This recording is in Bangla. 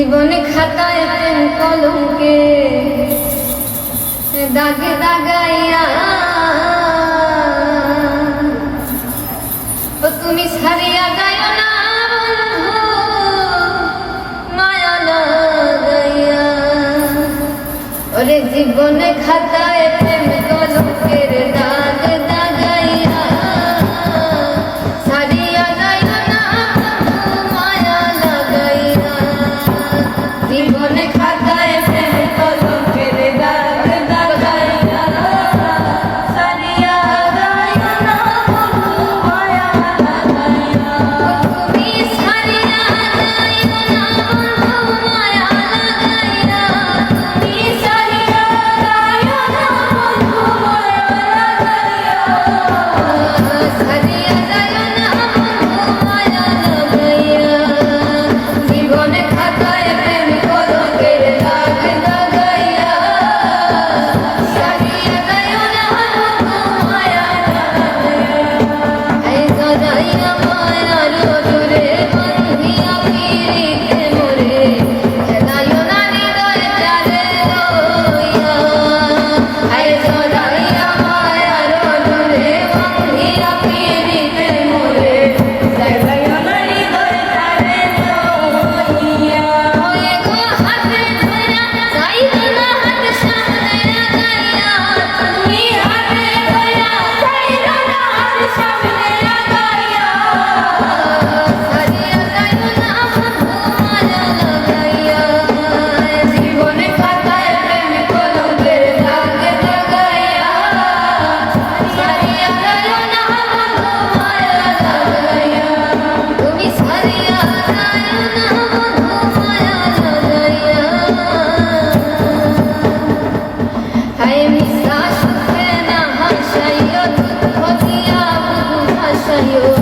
জীবন খাতায় পেন কলমকে। দাগে দাগাইয়া। ও তুমি সারিয়া গায় না মায়া না ওরে জীবন খাতায় Oh সাথে 哎呦！